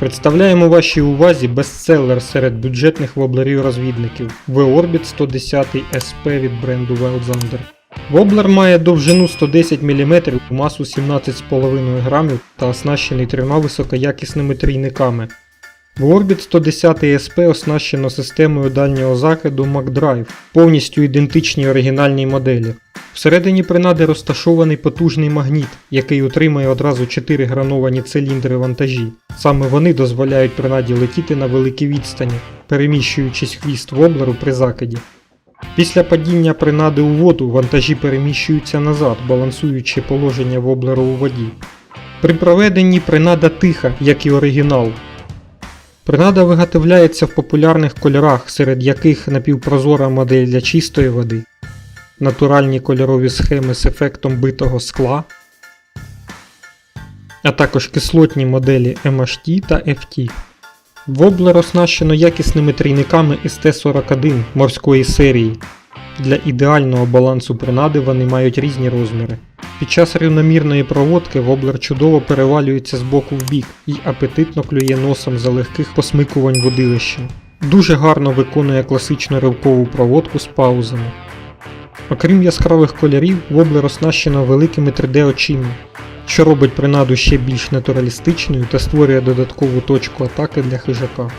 Представляємо вашій увазі бестселер серед бюджетних воблерів-розвідників V-Orbit 110 SP від бренду Wildzander. Воблер має довжину 110 мм, масу 17,5 грамів та оснащений трьома високоякісними трійниками. V-Orbit 110 SP оснащено системою дальнього закиду MacDrive, повністю ідентичній оригінальній моделі. Всередині принади розташований потужний магніт, який утримує одразу 4 грановані циліндри вантажі. Саме вони дозволяють принаді летіти на великі відстані, переміщуючись хвіст воблеру при закиді. Після падіння принади у воду вантажі переміщуються назад, балансуючи положення воблеру у воді. При проведенні принада тиха, як і оригінал. Принада виготовляється в популярних кольорах, серед яких напівпрозора модель для чистої води, натуральні кольорові схеми з ефектом битого скла, а також кислотні моделі MHT та FT. Воблер оснащено якісними трійниками ST41 морської серії. Для ідеального балансу принади вони мають різні розміри. Під час рівномірної проводки воблер чудово перевалюється з боку в бік і апетитно клює носом за легких посмикувань водилища. Дуже гарно виконує класичну ривкову проводку з паузами. Окрім яскравих кольорів, воблер оснащено великими 3D очима, що робить принаду ще більш натуралістичною та створює додаткову точку атаки для хижака.